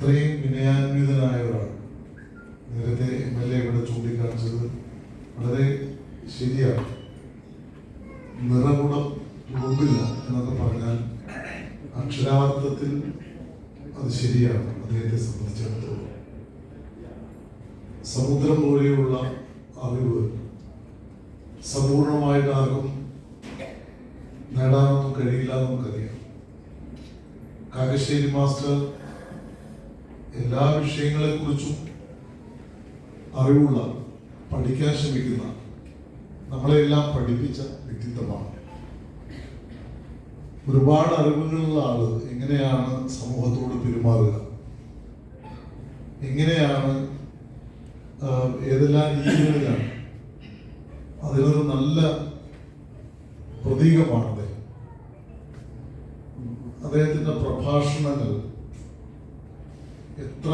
ഇത്രയും വിനയാന്വിതനായ ഒരാൾ നേരത്തെ എം എൽ എ ഇവിടെ ചൂണ്ടിക്കാണിച്ചത് വളരെ ശരിയാണ്. നിറകുടം മുമ്പില്ല എന്നൊക്കെ പറഞ്ഞാൽ അക്ഷരാർത്ഥത്തിൽ അത് ശരിയാണ് അദ്ദേഹത്തെ സംബന്ധിച്ചിടത്തോളം. സമുദ്രം പോലെയുള്ള അറിവ് സമ്പൂർണമായിട്ട് ആർക്കും നേടാനൊന്നും കഴിയില്ല നമുക്കറിയാം. കാകശ്ശേരി മാസ്റ്റർ എല്ലാ വിഷയങ്ങളെ കുറിച്ചും അറിവുള്ള പഠിക്കാൻ ശ്രമിക്കുന്ന നമ്മളെല്ലാം പഠിപ്പിച്ച വ്യക്തിത്വമാണ്. ഒരുപാട് അറിവുകളുള്ള ആൾ എങ്ങനെയാണ് സമൂഹത്തോട് പെരുമാറുക? എങ്ങനെയാണ് ഏതെല്ലാം രീതികളിലാണ്? അതിനൊരു നല്ല പ്രതീകമാണ് അദ്ദേഹം അദ്ദേഹത്തിന്റെ പ്രഭാഷണങ്ങൾ എത്ര